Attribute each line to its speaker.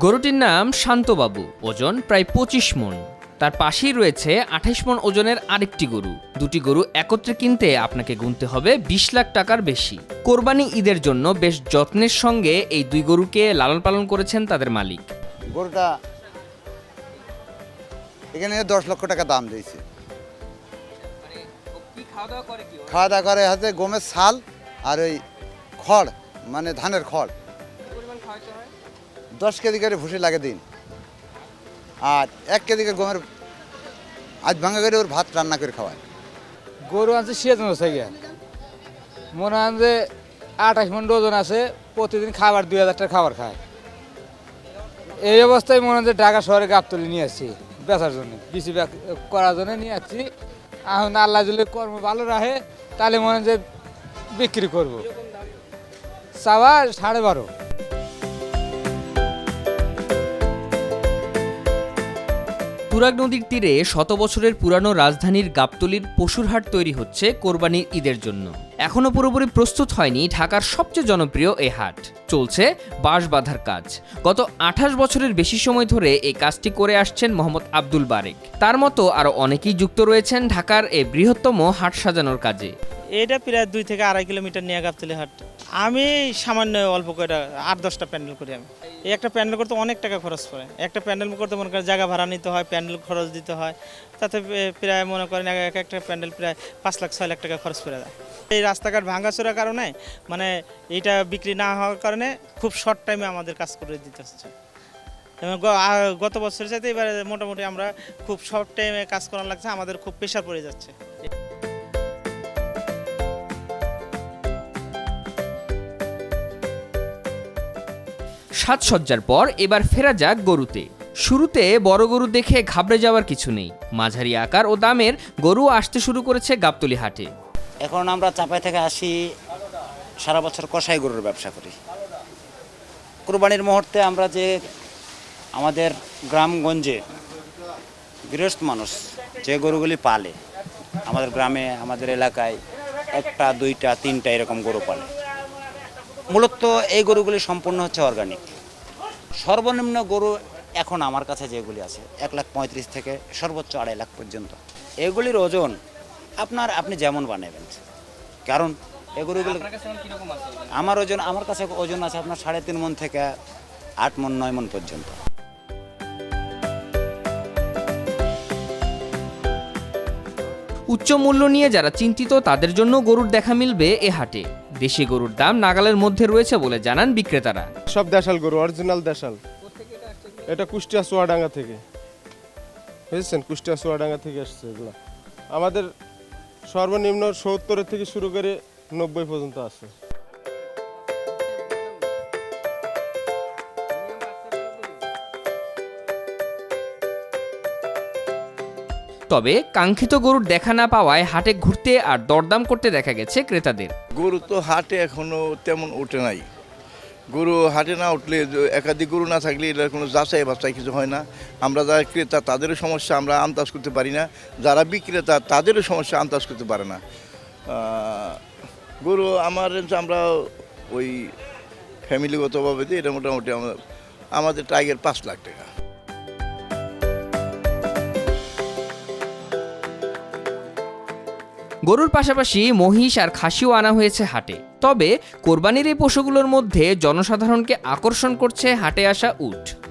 Speaker 1: গরুটির নাম শান্তবাবু। ওজন প্রায় পঁচিশ মন। তার পাশেই রয়েছে আঠাইশ মন ওজনের আরেকটি গরু। দুটি গরু একত্রে কিনতে আপনাকে গুনতে হবে বিশ লাখ টাকার বেশি। কোরবানি ঈদের জন্য বেশ যত্নের সঙ্গে এই দুই গরুকে লালন পালন করেছেন তাদের মালিক।
Speaker 2: গরুটা এখানে দশ লক্ষ টাকা দাম দিয়েছে। খাওয়া দাওয়া করে হাতে গমের ছাল আর ওই খড় মানে ধানের খড়। দশ কেজি করে ভুসি লাগে দিন। আর এক কেজি করে গমের আজ ভাঙা করে ওর ভাত রান্না করে খাওয়ায়।
Speaker 3: গরু আনছে সিয়াজন গিয়া মনে হয় যে আঠাশ মন ডজন আছে, প্রতিদিন খাবার দুই হাজার খাবার খায়। এই অবস্থায় মনে হয় যে ঢাকা শহরে তুলে নিয়ে আসছি, বেচার জন্য কৃষি করার জন্য নিয়ে আসছি। এখন আল্লাহ যদি কর্ম ভালো রাখে, তাহলে মনে হয় যে বিক্রি করব। চাওয়া সাড়ে বারো।
Speaker 1: তুরাগ নদীর তীরে শত বছরের পুরানো রাজধানীর গাবতলির পশুরহাট তৈরি হচ্ছে কোরবানির ঈদের জন্য। এখনও পুরোপুরি প্রস্তুত হয়নি ঢাকার সবচেয়ে জনপ্রিয় এ হাট। চলছে বাঁশ বাঁধার কাজ। গত আঠাশ বছরের বেশি সময় ধরে এই কাজটি করে আসছেন মোহাম্মদ আব্দুল বারেক। তার মতো আরও অনেকেই যুক্ত রয়েছেন ঢাকার এই বৃহত্তম হাট সাজানোর কাজে।
Speaker 4: এটা প্রায় দুই থেকে আড়াই কিলোমিটার নিয়ে গাবতলি হাট। আমি সামান্য অল্প কয়টা, আট, দশটা প্যান্ডেল করি আমি। এই একটা প্যান্ডেল করতে অনেক টাকা খরচ পড়ে। একটা প্যান্ডেল করতে মনে করেন জায়গা ভাড়া নিতে হয়, প্যান্ডেল খরচ দিতে হয়। তাতে প্রায় মনে করেন এক এক একটা প্যান্ডেল প্রায় পাঁচ লাখ, ছয় লাখ টাকা খরচ পড়ে যায়। এই রাস্তাঘাট ভাঙাচোরার কারণে মানে এইটা বিক্রি না হওয়ার কারণে খুব শর্ট টাইমে আমাদের কাজ করে দিতে হচ্ছে। গত বছরের সাথে এবারে মোটামুটি আমরা খুব শর্ট টাইমে কাজ করা লাগছে, আমাদের খুব প্রেশার পড়ে যাচ্ছে।
Speaker 1: সাজসজ্জার পর এবার ফেরা যাক গরুতে। শুরুতে বড় গরু দেখে ঘাবড়ে যাওয়ার কিছু নেই। মাঝারি আকার ও দামের গরু আসতে শুরু করেছে গাবতলি হাটে।
Speaker 5: এখন আমরা চাপাই থেকে আসি, সারা বছর কষাই গরুর ব্যবসা করি। কোরবানির মুহূর্তে আমরা যে আমাদের গ্রামগঞ্জে গৃহস্থ মানুষ যে গরুগুলি পালে, আমাদের গ্রামে, আমাদের এলাকায় একটা, দুইটা, তিনটা এরকম গরু পালে। মূলত এই গরুগুলি সম্পূর্ণ হচ্ছে অর্গানিক সর্বনিম্ন গরু এখন আমার কাছে যেগুলি আছে এক লাখ পঁয়ত্রিশ থেকে সর্বোচ্চ আড়াই লাখ পর্যন্ত। এগুলির ওজন আপনার আপনি যেমন বানাবেন। কারণ এগুলোগুলো আমার ওজন আমার কাছে ওজন আছে আপনার সাড়ে তিন মন থেকে আট মন নয় মন পর্যন্ত।
Speaker 1: উচ্চ মূল্য নিয়ে যারা চিন্তিত তাদের জন্য গরুর দেখা মিলবে এ হাটে। দেশি গরুর দাম নাগালের মধ্যে রয়েছে বলে জানান বিক্রেতারা।
Speaker 6: সব দেশাল গরু, অরিজিনাল দেশাল। এটা কুষ্টিয়া সোয়াডাঙ্গা থেকে। বুঝেছেন? কুষ্টিয়া সোয়াডাঙ্গা থেকে আসছে এগুলো। আমাদের সর্বনিম্ন সত্তরের থেকে শুরু করে নব্বই পর্যন্ত আছে।
Speaker 1: তবে কাঙ্ক্ষিত গরুর দেখা না পাওয়ায় হাটে ঘুরতে আর দরদাম করতে দেখা গেছে ক্রেতাদের।
Speaker 7: গরু তো হাটে এখনও তেমন ওঠে নাই। গরু হাটে না উঠলে একাধিক গরু না থাকলে এটার কোনো যাচাই বাছাই কিছু হয় না। আমরা যারা ক্রেতা, তাদেরও সমস্যা আমরা আন্দাজ করতে পারি না। যারা বিক্রেতা, তাদেরও সমস্যা আন্দাজ করতে পারে না। গরু আমার আমরা ওই ফ্যামিলিগতভাবে এটা মোটামুটি আমাদের টাইগার পাঁচ লাখ টাকা।
Speaker 1: গরুর পাশাপাশি মহিষ আর খাসিও আনা হয়েছে হাটে। তবে কোরবানির এই পশুগুলোর মধ্যে জনসাধারণকে আকর্ষণ করছে হাটে আসা উট।